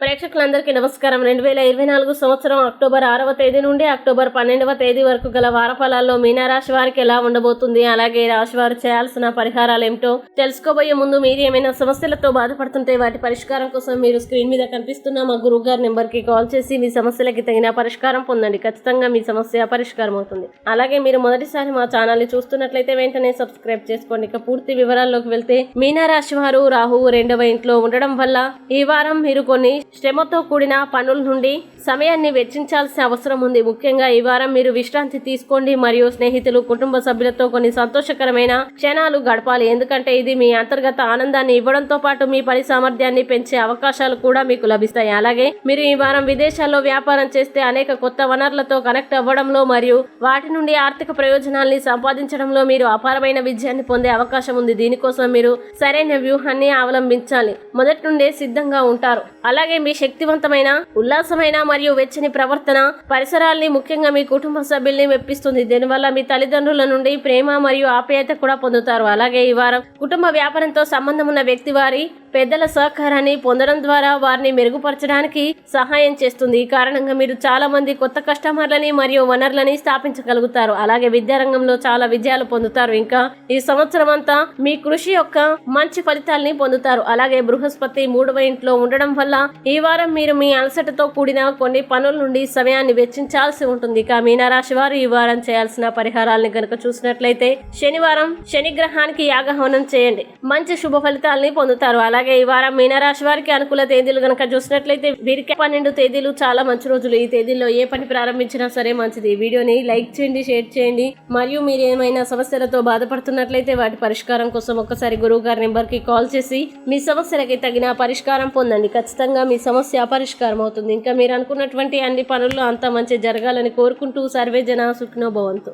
ప్రేక్షకులందరికీ నమస్కారం. రెండు వేల ఇరవై నాలుగు సంవత్సరం అక్టోబర్ ఆరవ తేదీ నుండి అక్టోబర్ పన్నెండవ తేదీ వరకు గల వారఫలాల్లో మీనారాశి వారికి ఎలా ఉండబోతుంది? అలాగే రాశి వారు చేయాల్సిన పరిహారాలు ఏమిటో తెలుసుకోబోయే ముందు మీరు ఏమైనా సమస్యలతో బాధపడుతుంటే వాటి పరిష్కారం కోసం మీరు స్క్రీన్ మీద కనిపిస్తున్న మా గురువు గారి నెంబర్కి కాల్ చేసి మీ సమస్యలకి తగిన పరిష్కారం పొందండి. ఖచ్చితంగా మీ సమస్య పరిష్కారం అవుతుంది. అలాగే మీరు మొదటిసారి మా ఛానల్ చూస్తున్నట్లయితే వెంటనే సబ్స్క్రైబ్ చేసుకోండి. ఇక పూర్తి వివరాల్లోకి వెళ్తే మీనారాశి వారు రాహువు రెండవ ఇంట్లో ఉండడం వల్ల ఈ వారం మీరు కొన్ని శ్రమతో కూడిన పనుల నుండి సమయాన్ని వెచ్చించాల్సిన అవసరం ఉంది. ముఖ్యంగా ఈ వారం మీరు విశ్రాంతి తీసుకోండి మరియు స్నేహితులు కుటుంబ సభ్యులతో కొన్ని సంతోషకరమైన క్షణాలు గడపాలి. ఎందుకంటే ఇది మీ అంతర్గత ఆనందాన్ని ఇవ్వడంతో పాటు మీ పని సామర్థ్యాన్ని పెంచే అవకాశాలు కూడా మీకు లభిస్తాయి. అలాగే మీరు ఈ వారం విదేశాల్లో వ్యాపారం చేస్తే అనేక కొత్త వనరులతో కనెక్ట్ అవ్వడంలో మరియు వాటి నుండి ఆర్థిక ప్రయోజనాల్ని సంపాదించడంలో మీరు అపారమైన విజయాన్ని పొందే అవకాశం ఉంది. దీనికోసం మీరు సరైన వ్యూహాన్ని అవలంబించాలి. మొదటి నుండే సిద్ధంగా ఉంటారు. అలాగే మీ శక్తివంతమైన ఉల్లాసమైన మరియు వెచ్చని ప్రవర్తన పరిసరాల్ని ముఖ్యంగా మీ కుటుంబ సభ్యుల్ని మెప్పిస్తుంది. దీనివల్ల మీ తల్లిదండ్రుల నుండి ప్రేమ మరియు ఆప్యాయత కూడా పొందుతారు. అలాగే ఈ వారం కుటుంబ వ్యాపారంతో సంబంధం ఉన్న వ్యక్తి వారి పెద్దల సహకారాన్ని పొందడం ద్వారా వారిని మెరుగుపరచడానికి సహాయం చేస్తుంది. ఈ కారణంగా మీరు చాలా మంది కొత్త కస్టమర్లని మరియు వనరులని స్థాపించగలుగుతారు. అలాగే విద్యారంగంలో చాలా విజయాలు పొందుతారు. ఇంకా ఈ సంవత్సరం అంతా మీ కృషి యొక్క మంచి ఫలితాల్ని పొందుతారు. అలాగే బృహస్పతి మూడవ ఇంట్లో ఉండడం వల్ల ఈ వారం మీరు మీ అలసటతో కూడిన కొన్ని పనుల నుండి సమయాన్ని వెచ్చించాల్సి ఉంటుంది. ఇక మీనరాశి వారు ఈ వారం చేయాల్సిన పరిహారాలను గనుక చూసినట్లయితే శనివారం శనిగ్రహానికి యాగహవనం చేయండి. మంచి శుభ ఫలితాలని పొందుతారు. అలాగే ఈ వారం మీనరాశి వారికి అనుకూల తేదీలు గనక చూసినట్లయితే వీరికి పన్నెండు తేదీలు చాలా మంచి రోజులు. ఈ తేదీల్లో ఏ పని ప్రారంభించినా సరే మంచిది. వీడియోని లైక్ చేయండి షేర్ చేయండి. మరియు మీరు ఏమైనా సమస్యలతో బాధపడుతున్నట్లయితే వాటి పరిష్కారం కోసం ఒక్కసారి గురువు గారి నెంబర్కి కాల్ చేసి మీ సమస్యలకి తగిన పరిష్కారం పొందండి. ఖచ్చితంగా మీ సమస్య పరిష్కారం అవుతుంది. ఇంకా మీరు అనుకున్నటువంటి అన్ని పనుల్లో అంతా మంచి జరగాలని కోరుకుంటూ సర్వే జన సుఖినో భవంతు.